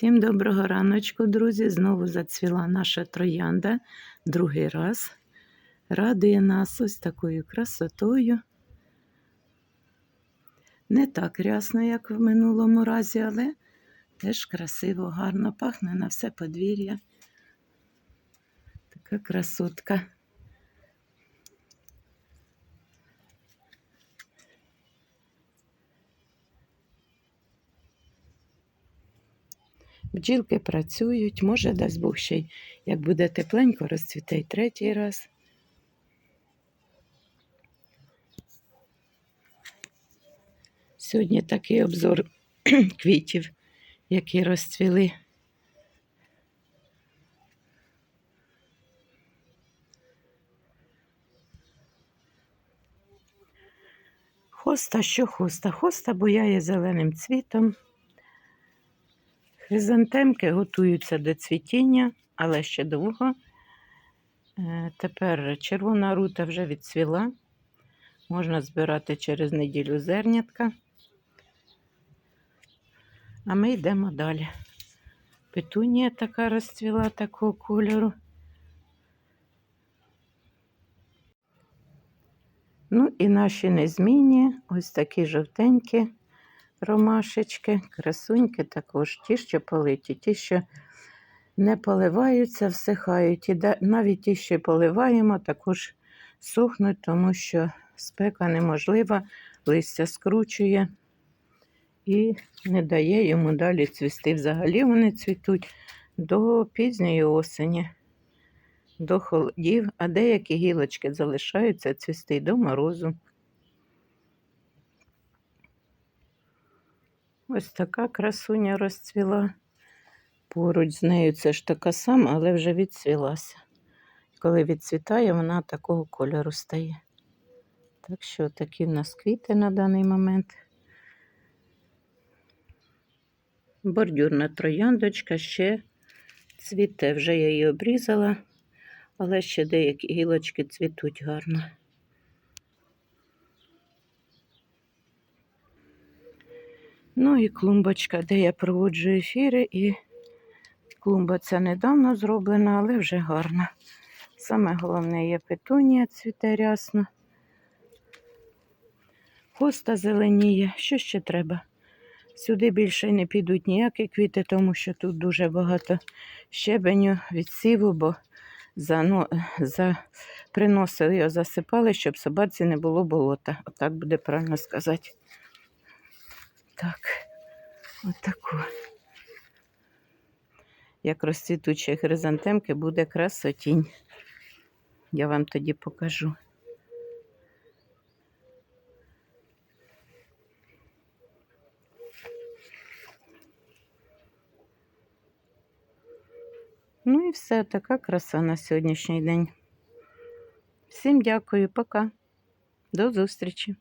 Всім доброго раночку, друзі. Знову зацвіла наша троянда другий раз. Радує нас ось такою красотою. Не так рясно, як в минулому разі, але теж красиво, гарно пахне на все подвір'я. Така красотка. Бджілки працюють, може, дасть Бог ще й, як буде тепленько, розцвіте й третій раз. Сьогодні такий обзор квітів, які розцвіли. Хоста, що хоста? Хоста буяє зеленим цвітом. Хризантемки готуються до цвітіння, але ще довго. Е, Тепер червона рута вже відцвіла. Можна збирати через неділю зернятка. А ми йдемо далі. Петунія така розцвіла такого кольору. Ну і наші незмінні, ось такі жовтенькі ромашечки, красуньки також, ті, що политі, ті, що не поливаються, всихають. І навіть ті, що поливаємо, також сухнуть, тому що спека неможлива, листя скручує і не дає йому далі цвісти. Взагалі вони цвітуть до пізньої осені, до холодів, а деякі гілочки залишаються цвісти до морозу. Ось така красуня розцвіла. Поруч з нею це ж така сама, але вже відцвілася. Коли відцвітає, вона такого кольору стає. Так що такі в нас квіти на даний момент. Бордюрна трояндочка ще цвіте. Вже я її обрізала, але ще деякі гілочки цвітуть гарно. Ну і клумбочка, де я проводжу ефіри, і клумба ця недавно зроблена, але вже гарна. Саме головне є петунія, цвіте рясно. Хоста зеленіє. Що ще треба? Сюди більше не підуть ніякі квіти, тому що тут дуже багато щебеню, відсіву, бо за, ну, за, приносили його, засипали, щоб собаці не було болота. Отак буде правильно сказати. Так, отаку. Як розцвітучі хризантемки буде красотінь. Я вам тоді покажу. Ну і все, така краса на сьогоднішній день. Всім дякую, пока. До зустрічі.